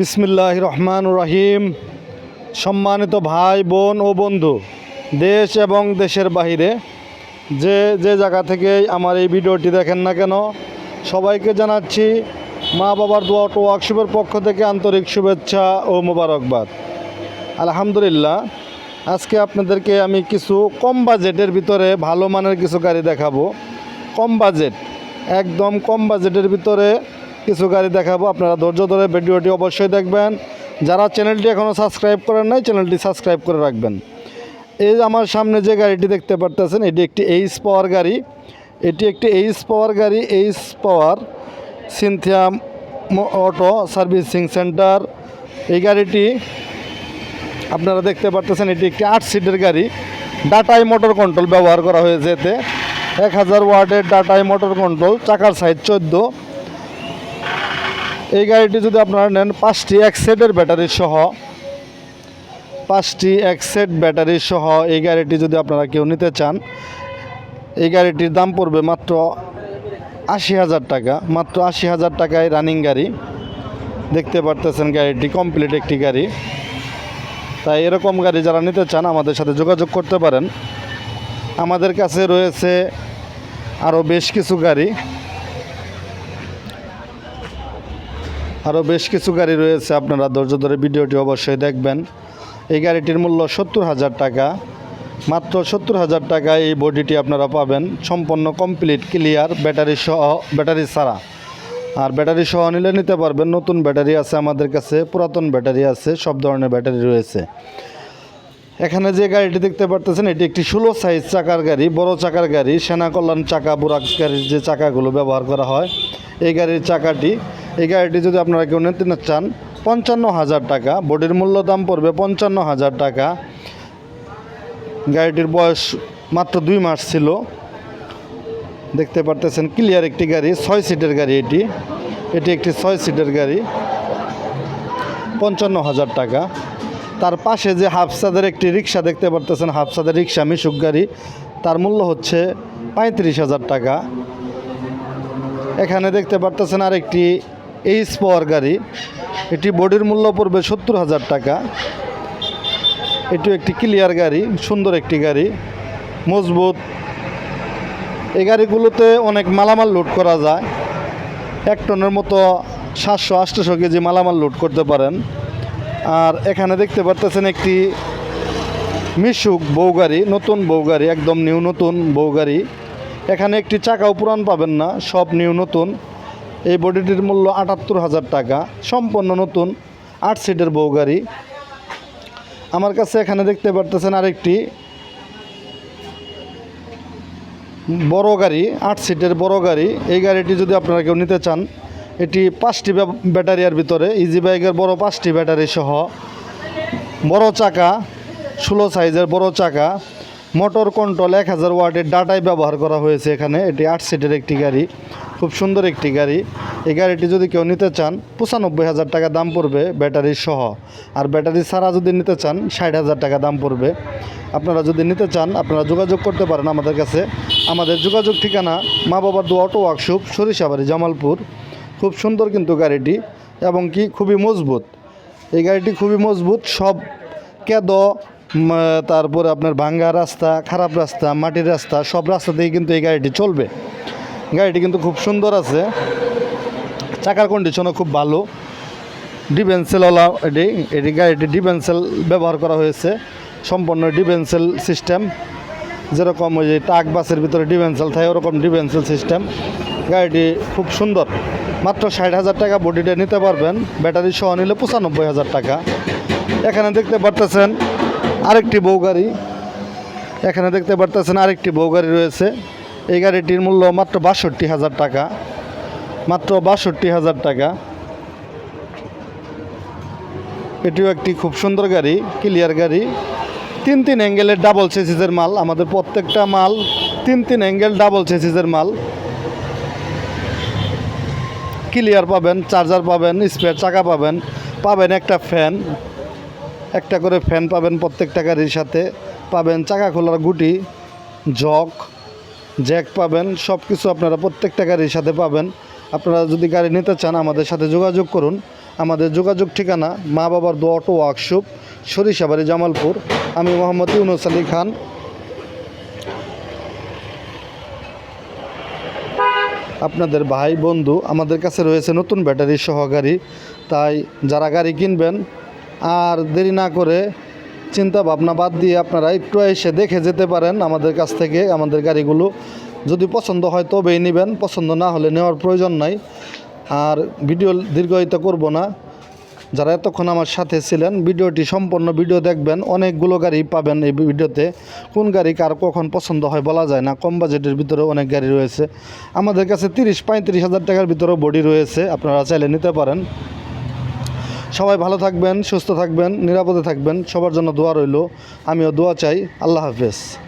বিসমিল্লাহ রহমান রহিম। সম্মানিত ভাই, বোন ও বন্ধু, দেশ এবং দেশের বাহিরে যে যে জায়গা থেকে আমার এই ভিডিওটি দেখেন না কেন, সবাইকে জানাচ্ছি মা বাবার দোয়া ওয়ার্কশপের পক্ষ থেকে আন্তরিক শুভেচ্ছা ও মোবারকবাদ। আলহামদুলিল্লাহ, আজকে আপনাদেরকে আমি কিছু কম বাজেটের ভিতরে ভালো মানের কিছু গাড়ি দেখাবো। কম বাজেট, একদম কম বাজেটের ভিতরে কিছু গাড়ি দেখাবো, আপনারা ধৈর্য ধরে ভিডিওটি অবশ্যই দেখবেন। যারা চ্যানেলটি এখনও সাবস্ক্রাইব করেন নাই, চ্যানেলটি সাবস্ক্রাইব করে রাখবেন। এই আমার সামনে যে গাড়িটি দেখতে পারতেছেন, এটি একটি এইচ পাওয়ার গাড়ি। এটি একটি এইচ পাওয়ার গাড়ি H power Cynthia auto servicing centre এই গাড়িটি আপনারা দেখতে পারতেছেন, এটি একটি আট সিটের গাড়ি। ডাটাই মোটর কন্ট্রোল ব্যবহার করা হয়েছে এতে। এক হাজার ওয়ার্ডের ডাটাই মোটর কন্ট্রোল চাকার সাইজ চোদ্দ। এই গাড়িটি যদি আপনারা নেন, পাঁচটি এক সেটের ব্যাটারি সহ, পাঁচটি এক সেট ব্যাটারি সহ এই গাড়িটি যদি আপনারা কেউ নিতে চান, এই গাড়িটির দাম পড়বে মাত্র আশি হাজার টাকা, মাত্র আশি হাজার টাকায় রানিং গাড়ি। দেখতে পারতেছেন গাড়িটি কমপ্লিট একটি গাড়ি। তাই এরকম গাড়ি যারা নিতে চান, আমাদের সাথে যোগাযোগ করতে পারেন। আমাদের কাছে রয়েছে আরও বেশ কিছু গাড়ি। আরও বেশ কিছু গাড়ি রয়েছে, আপনারা ধৈর্য ধরে ভিডিওটি অবশ্যই দেখবেন। এই গাড়িটির মূল্য সত্তর হাজার টাকা। মাত্র সত্তর হাজার টাকায় এই বডিটি আপনারা পাবেন। সম্পূর্ণ কমপ্লিট ক্লিয়ার ব্যাটারি সহ ব্যাটারি ছাড়া। আর ব্যাটারি সহ নিলে নিতে পারবেন, নতুন ব্যাটারি আছে আমাদের কাছে, পুরাতন ব্যাটারি আছে, সব ধরনের ব্যাটারি রয়েছে। এখানে যে গাড়িটি দেখতে পারতেছেন, এটি একটি ষোলো সাইজ চাকার গাড়ি, বড় চাকার গাড়ি, সেনা কল্যাণ চাকা বুরাক গাড়ির যে চাকাগুলো ব্যবহার করা হয়, এই গাড়ির চাকাটি এই গাড়িটি যদি আপনারা কেউ নিতে চান পঞ্চান্ন হাজার টাকা। বডির মূল্য দাম পড়বে পঞ্চান্ন হাজার টাকা। গাড়িটির বয়স মাত্র দুই মাস ছিল। দেখতে পারতেছেন ক্লিয়ার একটি গাড়ি, ছয় সিটের গাড়ি এটি। এটি একটি ছয় সিটের গাড়ি পঞ্চান্ন হাজার টাকা। তার পাশে যে হাফসাদের একটি রিক্সা দেখতে পারতেছেন, হাফসাদের রিক্সা মিশুক গাড়ি। তার মূল্য হচ্ছে পঁয়ত্রিশ হাজার টাকা। এখানে দেখতে পারতেছেন আরেকটি এইচ পাওয়ার গাড়ি, এটি বডির মূল্য পড়বে সত্তর হাজার টাকা। এটি একটি ক্লিয়ার গাড়ি, সুন্দর একটি গাড়ি, মজবুত। এই গাড়িগুলোতে অনেক মালামাল লোড করা যায়। এক টনের মতো সাতশো আটশোশো কেজি মালামাল লোড করতে পারেন। আর এখানে দেখতে পারতেছেন একটি মিশুক বউ গাড়ি, নতুন বউ গাড়ি, একদম নিউ নতুন বউ গাড়ি। এখানে একটি চাকাও পুরান পাবেন না, সব নিউ নতুন। এই বডিটির মূল্য আটাত্তর হাজার টাকা। সম্পূর্ণ নতুন আট সিটের বউ গাড়ি। আমার কাছে এখানে দেখতে পারতেছেন আরেকটি বড় গাড়ি, আট সিটের বড় গাড়ি। এই গাড়িটি যদি আপনারা কেউ নিতে চান, এটি পাঁচটি ব্যা- ব্যাটারিয়ার ভিতরে ইজি বাইকের বড় পাঁচটি ব্যাটারি সহ। বড় চাকা, ষোলো সাইজের বড় চাকা। মোটর কন্ট্রোল এক হাজার ওয়াটের ডাটাই ব্যবহার করা হয়েছে এখানে। এটি আট সিটের একটি গাড়ি, খুব সুন্দর একটি গাড়ি। এই গাড়িটি যদি কেউ নিতে চান, পঁচানব্বই হাজার টাকা দাম পড়বে ব্যাটারি সহ। আর ব্যাটারি ছাড়া যদি নিতে চান, ষাট হাজার টাকা দাম পড়বে। আপনারা যদি নিতে চান, আপনারা যোগাযোগ করতে পারেন আমাদের কাছে। আমাদের যোগাযোগ ঠিকানা মা বাবার দু অটো ওয়ার্কশপ, সরিষাবাড়ি, জামালপুর। খুব সুন্দর কিন্তু গাড়িটি এবং কি খুবই মজবুত। এই গাড়িটি খুবই মজবুত, সব কেদ তারপরে আপনার ভাঙ্গা রাস্তা, খারাপ রাস্তা, মাটির রাস্তা, সব রাস্তাতেই কিন্তু এই গাড়িটি চলবে। গাড়িটি কিন্তু খুব সুন্দর আছে। চাকার কন্ডিশনও খুব ভালো। ডিভেন্সেলওয়ালা এটি এটি গাড়িটি ডিভেন্সেল ব্যবহার করা হয়েছে। সম্পূর্ণ ডিভেন্সেল সিস্টেম। যেরকম ওই যে টাক বাসের ভিতরে ডিভেন্সেল থাকে, ওরকম ডিভেন্সেল সিস্টেম। গাড়িটি খুব সুন্দর। মাত্র ষাট হাজার টাকা বডিটা নিতে পারবেন। ব্যাটারি সহ নিলে পঁচানব্বই হাজার টাকা। এখানে দেখতে পারতেছেন আরেকটি বউ গাড়ি। এখানে দেখতে পারতেছেন আরেকটি বউ গাড়ি রয়েছে। এই গাড়িটির মূল্য মাত্র বাষট্টি হাজার টাকা। মাত্র বাষট্টি হাজার টাকা। এটিও একটি খুব সুন্দর গাড়ি ক্লিয়ার গাড়ি। তিন তিন অ্যাঙ্গেলের ডাবল চেসিসের মাল, আমাদের প্রত্যেকটা মাল তিন তিন অ্যাঙ্গেল ডাবল চেসিসের মাল। ক্লিয়ার পাবেন চার্জার পাবেন স্পেয়ার চাকা পাবেন পাবেন একটা ফ্যান একটা করে ফ্যান পাবেন প্রত্যেকটা গাড়ির সাথে। পাবেন চাকা খোলার গুটি জক জ্যাক পাবেন সব কিছু আপনারা প্রত্যেকটা গাড়ির সাথে পাবেন। আপনারা যদি গাড়ি নিতে চান, আমাদের সাথে যোগাযোগ করুন। আমাদের যোগাযোগ ঠিকানা মা বাবার দো অটো ওয়ার্কশপ, সরিষাবাড়ি, জামালপুর। আমি মোহাম্মদ ইউনুস আলী খান। আপনাদের ভাই, বন্ধু, আমাদের কাছে রয়েছে নতুন ব্যাটারি সহ গাড়ি। তাই যারা গাড়ি কিনবেন আর দেরি না করে চিন্তা ভাবনা বাদ দিয়ে আপনারা একটু এসে দেখে যেতে পারেন আমাদের কাছ থেকে আমাদের গাড়িগুলো। যদি পছন্দ হয় তবেই নেবেন, পছন্দ না হলে নেওয়ার প্রয়োজন নাই। আর ভিডিও দীর্ঘায়িত করব না। যারা এতক্ষণ আমার সাথে ছিলেন, ভিডিওটি সম্পূর্ণ ভিডিও দেখবেন, অনেকগুলো গাড়ি পাবেন এই ভিডিওতে। কোন গাড়ি কার কখন পছন্দ হয় বলা যায় না, কম বাজেটের ভিতরে অনেক গাড়ি রয়েছে। আমাদের কাছে তিরিশ পঁয়ত্রিশ হাজার টাকার ভিতরেও বডি রয়েছে, আপনারা চাইলে নিতে পারেন। সবাই ভালো থাকবেন, সুস্থ থাকবেন, নিরাপদে থাকবেন। সবার জন্য দোয়া রইল। আমিও দোয়া চাই। আল্লাহ হাফেজ।